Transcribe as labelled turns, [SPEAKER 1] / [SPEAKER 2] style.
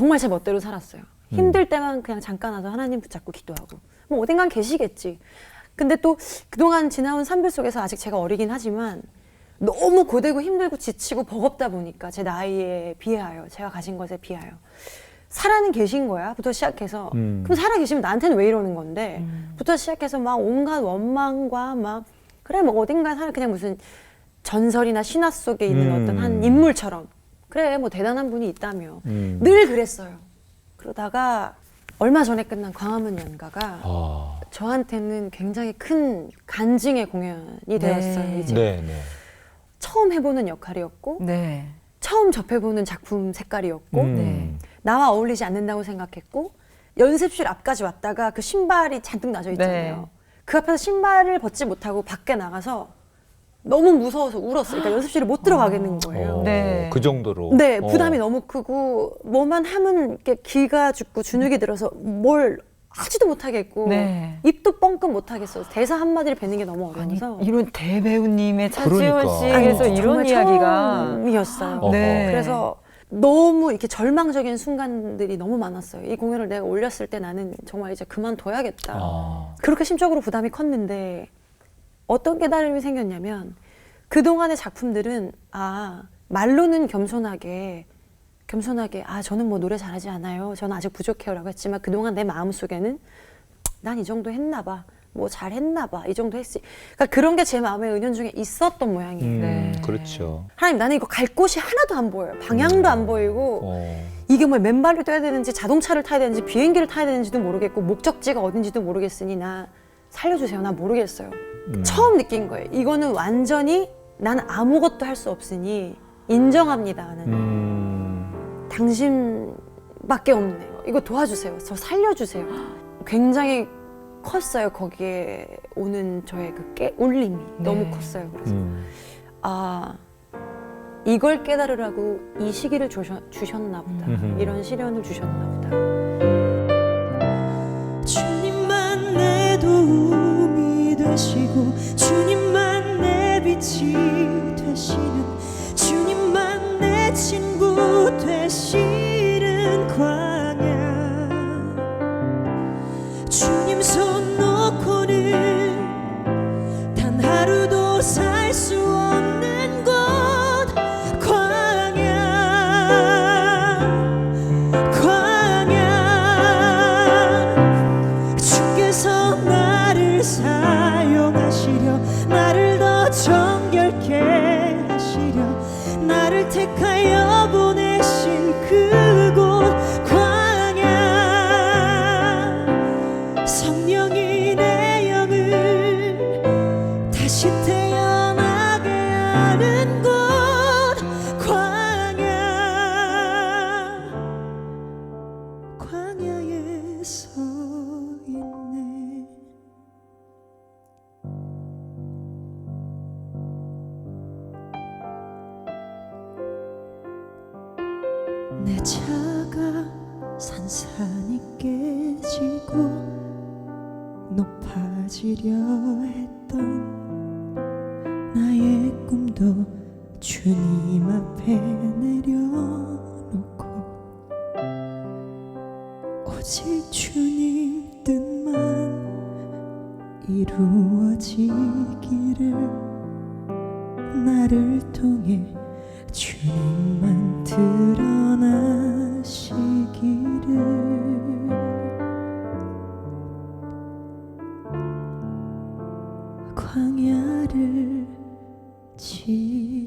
[SPEAKER 1] 정말 제 멋대로 살았어요. 힘들 때만 그냥 잠깐 와서 하나님 붙잡고 기도하고 뭐 어딘간 계시겠지. 근데 또 그동안 지나온 삶들 속에서 아직 제가 어리긴 하지만 너무 고되고 힘들고 지치고 버겁다 보니까 제 나이에 비하여 제가 가진 것에 비하여 살아는 계신 거야부터 시작해서
[SPEAKER 2] 음.
[SPEAKER 1] 그럼 살아 계시면 나한테는 왜 이러는 건데 부터 시작해서 막 온갖 원망과 막 그래 뭐 어딘가 살 그냥 무슨 전설이나 신화 속에 있는
[SPEAKER 2] 음.
[SPEAKER 1] 어떤 한 인물처럼 그래 뭐 대단한 분이 있다며
[SPEAKER 2] 음.
[SPEAKER 1] 늘 그랬어요. 그러다가 얼마 전에 끝난 광화문 연가가
[SPEAKER 2] 아.
[SPEAKER 1] 저한테는 굉장히 큰 간증의 공연이 되었어요. 이제
[SPEAKER 2] 네, 네.
[SPEAKER 1] 처음 해보는 역할이었고
[SPEAKER 3] 네.
[SPEAKER 1] 처음 접해보는 작품 색깔이었고
[SPEAKER 2] 음.
[SPEAKER 3] 네.
[SPEAKER 1] 나와 어울리지 않는다고 생각했고 연습실 앞까지 왔다가 그 신발이 잔뜩 나져 있잖아요.
[SPEAKER 3] 네.
[SPEAKER 1] 그 앞에서 신발을 벗지 못하고 밖에 나가서 너무 무서워서 울었어요. 그러니까 연습실에 못 들어가겠는 거예요.
[SPEAKER 2] 어,
[SPEAKER 3] 네.
[SPEAKER 2] 그 정도로.
[SPEAKER 1] 네,
[SPEAKER 2] 어.
[SPEAKER 1] 부담이 너무 크고 뭐만 하면 이렇게 기가 죽고 주눅이 들어서 뭘 하지도 못하겠고
[SPEAKER 3] 네.
[SPEAKER 1] 입도 뻥끗 못하겠어. 대사 한 마디를 뱉는 게 너무 어려워서
[SPEAKER 3] 이런 대배우님의 차지원
[SPEAKER 2] 그러니까.
[SPEAKER 3] 씨에게서
[SPEAKER 1] 아니,
[SPEAKER 3] 이런
[SPEAKER 1] 정말
[SPEAKER 3] 이야기가
[SPEAKER 1] 처음이었어요.
[SPEAKER 2] 어허.
[SPEAKER 3] 네.
[SPEAKER 1] 그래서 너무 이렇게 절망적인 순간들이 너무 많았어요. 이 공연을 내가 올렸을 때 나는 정말 이제 그만둬야겠다.
[SPEAKER 2] 아.
[SPEAKER 1] 그렇게 심적으로 부담이 컸는데 어떤 깨달음이 생겼냐면 그동안의 작품들은 아 말로는 겸손하게 겸손하게 아 저는 뭐 노래 잘하지 않아요. 저는 아직 부족해요라고 했지만 그동안 내 마음속에는 난 이 정도 했나 봐 뭐 잘했나 봐 이 정도 했지. 그러니까 그런 게 제 마음의 은연 중에 있었던 모양이에요.
[SPEAKER 2] 음,
[SPEAKER 3] 네.
[SPEAKER 2] 그렇죠.
[SPEAKER 1] 하나님 나는 이거 갈 곳이 하나도 안 보여요. 방향도 안 보이고
[SPEAKER 2] 어.
[SPEAKER 1] 이게 뭐 맨발을 뛰어야 되는지 자동차를 타야 되는지 비행기를 타야 되는지도 모르겠고 목적지가 어딘지도 모르겠으니 나 살려주세요. 나 모르겠어요.
[SPEAKER 2] 음.
[SPEAKER 1] 처음 느낀 거예요. 이거는 완전히 난 아무것도 할 수 없으니 인정합니다. 나는
[SPEAKER 2] 음.
[SPEAKER 1] 당신밖에 없네요. 이거 도와주세요. 저 살려주세요. 굉장히 컸어요. 거기에 오는 저의 그 깨, 울림이 너무
[SPEAKER 3] 네.
[SPEAKER 1] 컸어요. 그래서
[SPEAKER 2] 음.
[SPEAKER 1] 아 이걸 깨달으라고 이 시기를 주셨, 주셨나 보다
[SPEAKER 2] 음흠.
[SPEAKER 1] 이런 시련을 주셨나 보다
[SPEAKER 4] 되시고 주님만 내 빛이 되시는 주님만 내 친구 되시는 광야. 주 나를 택하여 보내신 그곳 광야. 성령이 내 영을 다시 태 내 차가 산산이 깨지고 높아지려 했던 나의 꿈도 주님 앞에 내려놓고 오직 주님 뜻만 이루어지기를 나를 통해 주님만 드 광야를 지나